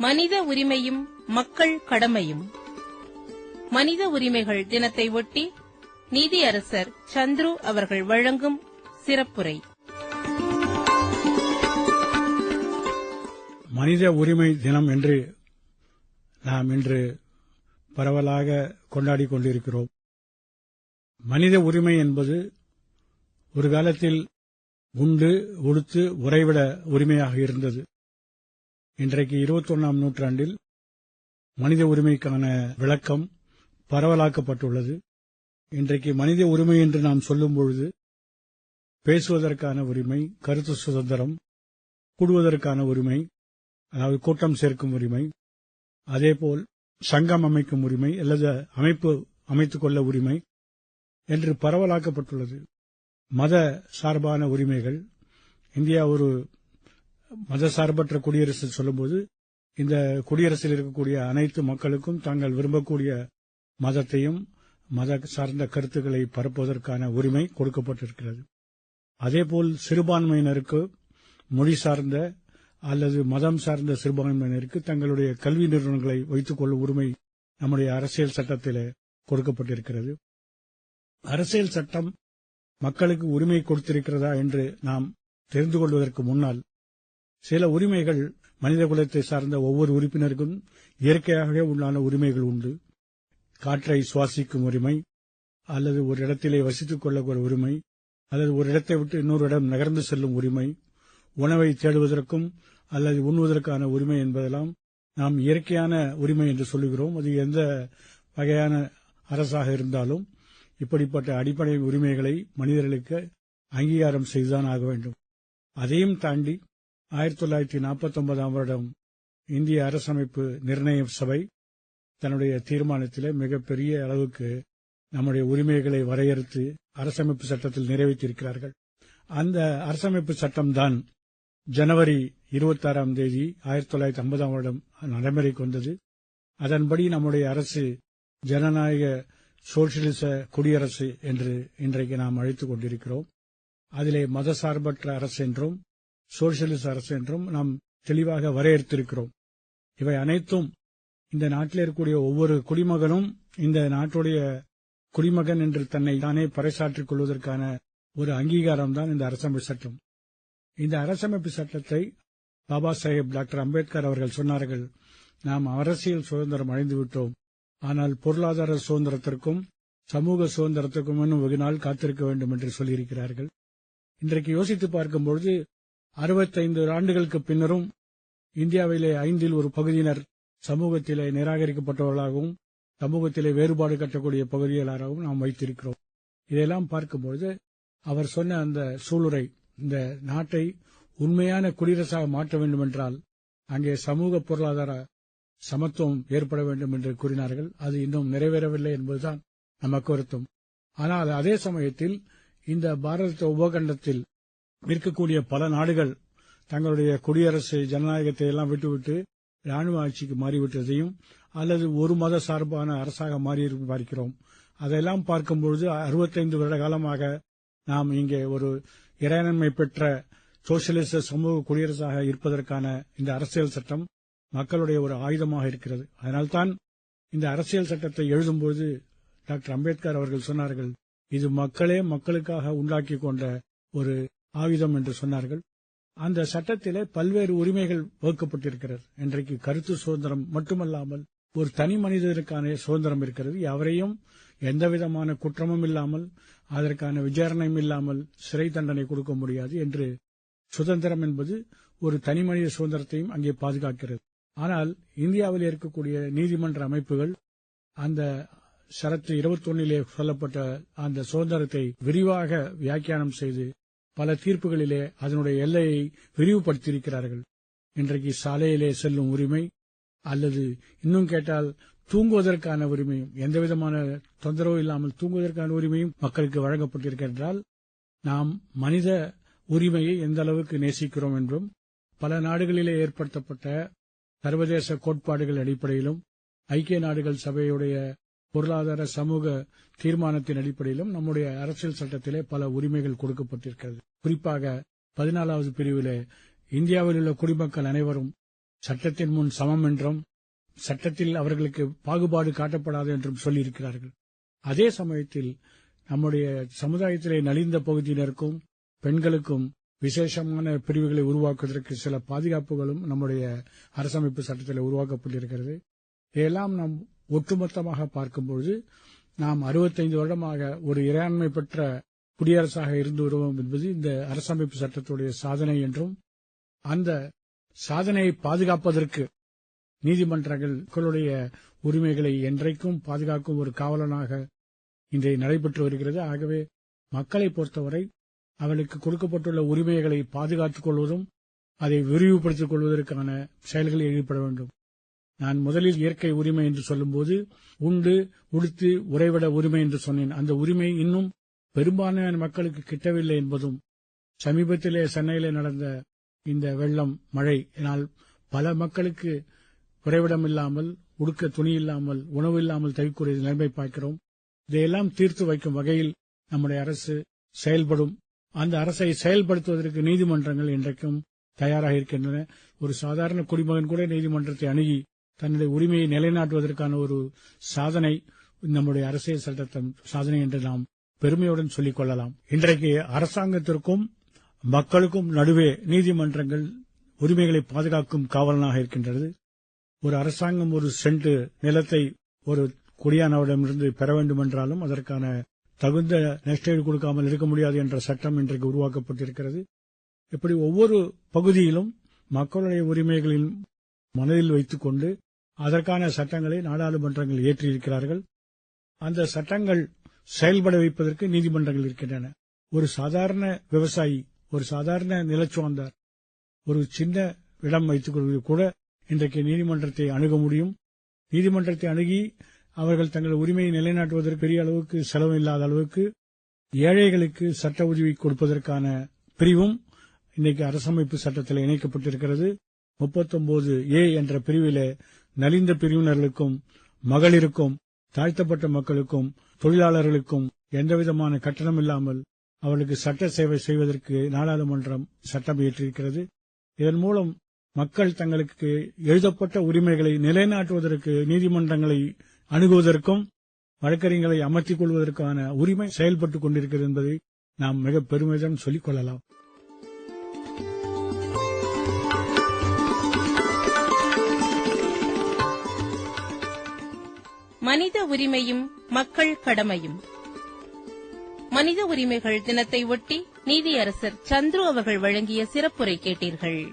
மனித உரிமையும் மக்கள் கடமையும். மனித உரிமைகள் தினத்தை ஒட்டி நீதியரசர் சந்துரு அவர்கள் வழங்கும் சிறப்புரை. மனித உரிமை தினம் என்று நாம் இன்று பரவலாக கொண்டாடி கொண்டிருக்கிறோம். மனித உரிமை என்பது ஒரு காலத்தில் உண்டு உடுத்து உறைவிட உரிமையாக இருந்தது. இன்றைக்கு இருபத்தொன்னாம் நூற்றாண்டில் மனித உரிமைக்கான விளக்கம் பரவலாக்கப்பட்டுள்ளது. இன்றைக்கு மனித உரிமை என்று நாம் சொல்லும் பொழுது பேசுவதற்கான உரிமை கருத்து சுதந்திரம் கூடுவதற்கான உரிமை அதாவது கூட்டம் சேர்க்கும் உரிமை அதேபோல் சங்கம் அமைக்கும் உரிமை அல்லது அமைப்பு அமைத்துக் கொள்ள உரிமை என்று பரவலாக்கப்பட்டுள்ளது. மத சார்பான உரிமைகள் இந்தியா ஒரு மத சார்பற்ற குடியரசு சொல்லும்போது இந்த குடியரசில் இருக்கக்கூடிய அனைத்து மக்களுக்கும் தாங்கள் விரும்பக்கூடிய மதத்தையும் மத சார்ந்த கருத்துக்களை பரப்புவதற்கான உரிமை கொடுக்கப்பட்டிருக்கிறது. அதேபோல் சிறுபான்மையினருக்கு மொழி சார்ந்த அல்லது மதம் சார்ந்த சிறுபான்மையினருக்கு தங்களுடைய கல்வி நிறுவனங்களை வைத்துக் கொள்ளும் உரிமை நம்முடைய அரசியல் சட்டத்தில் கொடுக்கப்பட்டிருக்கிறது. அரசியல் சட்டம் மக்களுக்கு உரிமை கொடுத்திருக்கிறதா என்று நாம் தெரிந்து கொள்வதற்கு முன்னால் சில உரிமைகள் மனித குலத்தை சார்ந்த ஒவ்வொரு உறுப்பினருக்கும் இயற்கையாகவே உண்டான உரிமைகள் உண்டு. காற்றை சுவாசிக்கும் உரிமை அல்லது ஒரு இடத்திலே வசித்துக் கொள்ளக்கூடிய உரிமை அல்லது ஒரு இடத்தை விட்டு இன்னொரு இடம் நகர்ந்து செல்லும் உரிமை உணவை தேடுவதற்கும் அல்லது உண்ணுவதற்கான உரிமை என்பதெல்லாம் நாம் இயற்கையான உரிமை என்று சொல்லுகிறோம். அது எந்த வகையான அரசாக இருந்தாலும் இப்படிப்பட்ட அடிப்படை உரிமைகளை மனிதர்களுக்கு அங்கீகாரம் செய்துதான் ஆக வேண்டும். அதையும் தாண்டி ஆயிரத்தி தொள்ளாயிரத்தி நாற்பத்தி ஒன்பதாம் வருடம் இந்திய அரசமைப்பு நிர்ணய சபை தன்னுடைய தீர்மானத்தில் மிகப்பெரிய அளவுக்கு நம்முடைய உரிமைகளை வரையறுத்து அரசமைப்பு சட்டத்தில் நிறைவேற்றியிருக்கிறார்கள். அந்த அரசமைப்பு சட்டம்தான் ஜனவரி இருபத்தாறாம் தேதி ஆயிரத்தி தொள்ளாயிரத்தி ஐம்பதாம் வருடம் நடைமுறைக்கு வந்தது. அதன்படி நம்முடைய அரசு ஜனநாயக சோசியலிச குடியரசு என்று இன்றைக்கு நாம் அழைத்துக் கொண்டிருக்கிறோம். அதிலே மதசார்பற்ற அரசு என்றும் சோசியலிச அரசு என்றும் நாம் தெளிவாக வரையறுத்திருக்கிறோம். இவை அனைத்தும் இந்த நாட்டில் இருக்கக்கூடிய ஒவ்வொரு குடிமகனும் இந்த நாட்டுடைய குடிமகன் என்று தன்னை தானே பறைசாற்றிக் கொள்வதற்கான ஒரு அங்கீகாரம் தான் இந்த அரசமைப்பு சட்டம். இந்த அரசமைப்பு சட்டத்தை பாபா சாஹேப் டாக்டர் அம்பேத்கர் அவர்கள் சொன்னார்கள் நாம் அரசியல் சுதந்திரம் அடைந்து விட்டோம். ஆனால் பொருளாதார சுதந்திரத்திற்கும் சமூக சுதந்திரத்திற்கும் இன்னும் வெகு நாள் காத்திருக்க வேண்டும் என்று சொல்லியிருக்கிறார்கள். இன்றைக்கு யோசித்து பார்க்கும்பொழுது அறுபத்தைந்து ஆண்டுகளுக்கு பின்னரும் இந்தியாவிலே ஐந்தில் ஒரு பகுதியினர் சமூகத்திலே நிராகரிக்கப்பட்டவர்களாகவும் சமூகத்திலே வேறுபாடு கட்டக்கூடிய பகுதிகளாகவும் நாம் வைத்திருக்கிறோம். இதையெல்லாம் பார்க்கும்பொழுது அவர் சொன்ன அந்த சூளுரை இந்த நாட்டை உண்மையான குடியரசாக மாற்ற வேண்டும் என்றால் அங்கே சமூக பொருளாதார சமத்துவம் ஏற்பட வேண்டும் என்று கூறினார்கள். அது இன்னும் நிறைவேறவில்லை என்பதுதான் நமக்கு வருத்தம். ஆனால் அதே சமயத்தில் இந்த பாரத உபகண்டத்தில் இருக்கக்கூடிய பல நாடுகள் தங்களுடைய குடியரசு ஜனநாயகத்தை எல்லாம் விட்டுவிட்டு ராணுவ ஆட்சிக்கு மாறிவிட்டதையும் அல்லது ஒரு மத சார்பான அரசாக மாறி பார்க்கிறோம். அதையெல்லாம் பார்க்கும்பொழுது அறுபத்தைந்து வருட காலமாக நாம் இங்கே ஒரு இறையாண்மை பெற்ற சோசியலிச சமூக குடியரசாக இருப்பதற்கான இந்த அரசியல் சட்டம் மக்களுடைய ஒரு ஆயுதமாக இருக்கிறது. அதனால்தான் இந்த அரசியல் சட்டத்தை எழுதும்போது டாக்டர் அம்பேத்கர் அவர்கள் சொன்னார்கள் இது மக்களே மக்களுக்காக உண்டாக்கி கொண்ட ஒரு ஆயுதம் என்று சொன்னார்கள். அந்த சட்டத்திலே பல்வேறு உரிமைகள் வகுக்கப்பட்டிருக்கிறது. இன்றைக்கு கருத்து சுதந்திரம் மட்டுமல்லாமல் ஒரு தனி மனிதருக்கான சுதந்திரம் இருக்கிறது. எவரையும் எந்தவிதமான குற்றமும் இல்லாமல் அதற்கான விசாரணையும் இல்லாமல் சிறை தண்டனை கொடுக்க முடியாது என்று சுதந்திரம் என்பது ஒரு தனி மனித சுதந்திரத்தையும் அங்கே பாதுகாக்கிறது. ஆனால் இந்தியாவில் இருக்கக்கூடிய நீதிமன்ற அமைப்புகள் அந்த சரத்து இருபத்தொன்னிலே சொல்லப்பட்ட அந்த சுதந்திரத்தை விரிவாக வியாக்கியானம் செய்து பல தீர்ப்புகளிலே அதனுடைய எல்லையை விரிவுபடுத்தியிருக்கிறார்கள். இன்றைக்கு சாலையிலே செல்லும் உரிமை அல்லது இன்னும் கேட்டால் தூங்குவதற்கான உரிமையும் எந்தவிதமான தொந்தரவு இல்லாமல் தூங்குவதற்கான உரிமையும் மக்களுக்கு வழங்கப்பட்டிருக்கின்றால் நாம் மனித உரிமையை எந்த அளவுக்கு நேசிக்கிறோம் என்றும் பல நாடுகளிலே ஏற்படுத்தப்பட்ட சர்வதேச கோட்பாடுகள் அடிப்படையிலும் ஐக்கிய நாடுகள் சபையுடைய பொருளாதார சமூக தீர்மானத்தின் அடிப்படையிலும் நம்முடைய அரசியல் சட்டத்திலே பல உரிமைகள் கொடுக்கப்பட்டிருக்கிறது. குறிப்பாக பதினாலாவது பிரிவிலே இந்தியாவில் உள்ள குடிமக்கள் அனைவரும் சட்டத்தின் முன் சமம் என்றும் சட்டத்தில் அவர்களுக்கு பாகுபாடு காட்டப்படாது என்றும் சொல்லியிருக்கிறார்கள். அதே சமயத்தில் நம்முடைய சமுதாயத்திலே நலிந்த பகுதியினருக்கும் பெண்களுக்கும் விசேஷமான பிரிவுகளை உருவாக்குவதற்கு சில பாதுகாப்புகளும் நம்முடைய அரசமைப்பு சட்டத்தில் உருவாக்கப்பட்டிருக்கிறது. இதெல்லாம் நாம் ஒட்டுமொத்தமாக பார்க்கும்பொழுது நாம் அறுபத்தைந்து வருடமாக ஒரு இறையாண்மை பெற்ற குடியரசாக இருந்து வருவோம் என்பது இந்த அரசமைப்பு சட்டத்துடைய சாதனை என்றும் அந்த சாதனையை பாதுகாப்பதற்கு நீதிமன்றங்கள் மக்களுடைய உரிமைகளை என்றைக்கும் பாதுகாக்கும் ஒரு காவலனாக இன்றைய நடைபெற்று வருகிறது. ஆகவே மக்களை பொறுத்தவரை அவளுக்கு கொடுக்கப்பட்டுள்ள உரிமைகளை பாதுகாத்துக் கொள்வதும் அதை விரிவுபடுத்திக் கொள்வதற்கான செயல்களில் ஈடுபட வேண்டும். நான் முதலில் இயற்கை உரிமை என்று சொல்லும்போது உண்டு உடுத்து உறைவிட உரிமை என்று சொன்னேன். அந்த உரிமை இன்னும் பெரும்பான்மையான மக்களுக்கு கிட்டவில்லை என்பதும் சமீபத்திலே சென்னையிலே நடந்த இந்த வெள்ளம் மழையினால் பல மக்களுக்கு உறைவிடம் இல்லாமல் உடுக்க துணி இல்லாமல் உணவு இல்லாமல் தவிக்கூடிய நிலைமை பார்க்கிறோம். இதையெல்லாம் தீர்த்து வைக்கும் வகையில் நம்முடைய அரசு செயல்படும். அந்த அரசை செயல்படுத்துவதற்கு நீதிமன்றங்கள் இன்றைக்கும் தயாராக இருக்கின்றன. ஒரு சாதாரண குடிமகன் கூட நீதிமன்றத்தை அணுகி தன்னுடைய உரிமையை நிலைநாட்டுவதற்கான ஒரு சாதனை நம்முடைய அரசியல் சட்டத்தின் சாதனை என்று நாம் பெருமையுடன் சொல்லிக் கொள்ளலாம். இன்றைக்கு அரசாங்கத்திற்கும் மக்களுக்கும் நடுவே நீதிமன்றங்கள் உரிமைகளை பாதுகாக்கும் காவலனாக இருக்கின்றது. ஒரு அரசாங்கம் ஒரு சென்ட் நிலத்தை ஒரு குடியானவரிடமிருந்து பெற வேண்டும் என்றாலும் அதற்கான தகுந்த நெஸ்டேடு கொடுக்காமல் இருக்க முடியாது என்ற சட்டம் இன்றைக்கு உருவாக்கப்பட்டிருக்கிறது. இப்படி ஒவ்வொரு பகுதியிலும் மக்களுடைய உரிமைகளின் மனதில் வைத்துக் கொண்டு அதற்கான சட்டங்களை நாடாளுமன்றங்கள் இயற்றியிருக்கிறார்கள் அந்த சட்டங்கள் செயல்பட வைப்பதற்கு நீதிமன்றங்கள் இருக்கின்றன. ஒரு சாதாரண விவசாயி ஒரு சாதாரண நிலச்சுவந்தார் ஒரு சின்ன இடம் வைத்துக் கொள்வது கூட இன்றைக்கு நீதிமன்றத்தை அணுக முடியும். நீதிமன்றத்தை அணுகி அவர்கள் தங்கள் உரிமையை நிலைநாட்டுவதற்கு பெரிய அளவுக்கு செலவு இல்லாத அளவுக்கு ஏழைகளுக்கு சட்ட உதவி கொடுப்பதற்கான பிரிவும் இன்னைக்கு அரசமைப்பு சட்டத்தில் இணைக்கப்பட்டிருக்கிறது. முப்பத்தொன்பது ஏ என்ற பிரிவிலே நலிந்த பிரிவினர்களுக்கும் மகளிருக்கும் தாழ்த்தப்பட்ட மக்களுக்கும் தொழிலாளர்களுக்கும் எந்தவிதமான கட்டணம் இல்லாமல் அவர்களுக்கு சட்ட சேவை செய்வதற்கு நாடாளுமன்றம் சட்டம் இயற்றியிருக்கிறது. இதன் மூலம் மக்கள் தங்களுக்கு எழுதப்பட்ட உரிமைகளை நிலைநாட்டுவதற்கு நீதிமன்றங்களை அணுகுவதற்கும் வழக்கறிஞர்களை அமர்த்திக் கொள்வதற்கான உரிமை செயல்பட்டுக் கொண்டிருக்கிறது என்பதை நாம் மிக பெருமிதம் சொல்லிக் கொள்ளலாம். மனித உரிமையும் மக்கள் கடமையும். மனித உரிமைகள் தினத்தை ஒட்டி நீதியரசர் சந்துரு அவர்கள் வழங்கிய சிறப்புரை கேட்டீர்கள்.